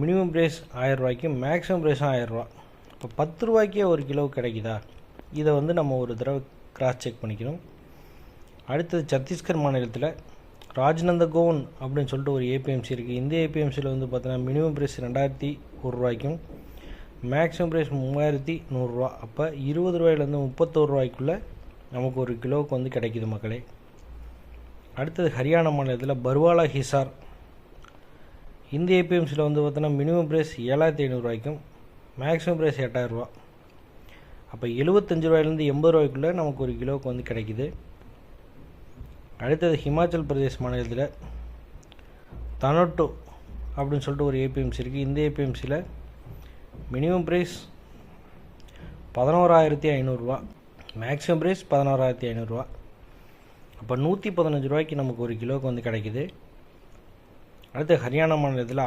Minimum price ஆயிரரூவாய்க்கு maximum ப்ரைஸும் ஆயிரரூவா. இப்போ பத்து ரூபாய்க்கே ஒரு கிலோ கிடைக்குதா? இதை வந்து நம்ம ஒரு தடவை கிராஸ் செக் பண்ணிக்கணும். அடுத்தது சத்தீஸ்கர் மாநிலத்தில் ராஜ்நந்தகோன் அப்படின்னு சொல்லிட்டு ஒரு ஏபிஎம்சி இருக்குது இந்த ஏபிஎம்சியில் வந்து பார்த்தீங்கன்னா மினிமம் ப்ரைஸ் ரெண்டாயிரத்தி ஒரு ரூபாய்க்கும் மேக்ஸிமம் ப்ரைஸ் மூவாயிரத்தி நூறுரூவா. அப்போ இருபது ரூபாயிலேருந்து முப்பத்தோரு ரூபாய்க்குள்ளே நமக்கு ஒரு கிலோவுக்கு வந்து கிடைக்குது மக்களே. அடுத்தது ஹரியானா மாநிலத்தில் பர்வாலா ஹிசார் இந்த ஏபிஎம்சியில் வந்து பார்த்தோன்னா மினிமம் ப்ரைஸ் ஏழாயிரத்தி ஐநூறுரூவாய்க்கும் மேக்ஸிமம் ப்ரைஸ் எட்டாயிரரூவா அப்போ எழுபத்தஞ்சு ரூபாயிலேருந்து எண்பது ரூபாய்க்குள்ளே நமக்கு ஒரு கிலோவுக்கு வந்து கிடைக்குது. அடுத்தது ஹிமாச்சல் பிரதேஷ் மாநிலத்தில் தனோட்டோ அப்படின்னு சொல்லிட்டு ஒரு ஏபிஎம்சி இருக்குது இந்த ஏபிஎம்சியில் மினிமம் ப்ரைஸ் பதினோராயிரத்தி ஐநூறுரூவா மேக்ஸிமம் ப்ரைஸ் பதினோராயிரத்தி ஐநூறுரூவா அப்போ நூற்றி பதினஞ்சு ரூபாய்க்கு நமக்கு ஒரு கிலோவுக்கு வந்து கிடைக்குது. அடுத்து ஹரியானா மாநிலத்தில்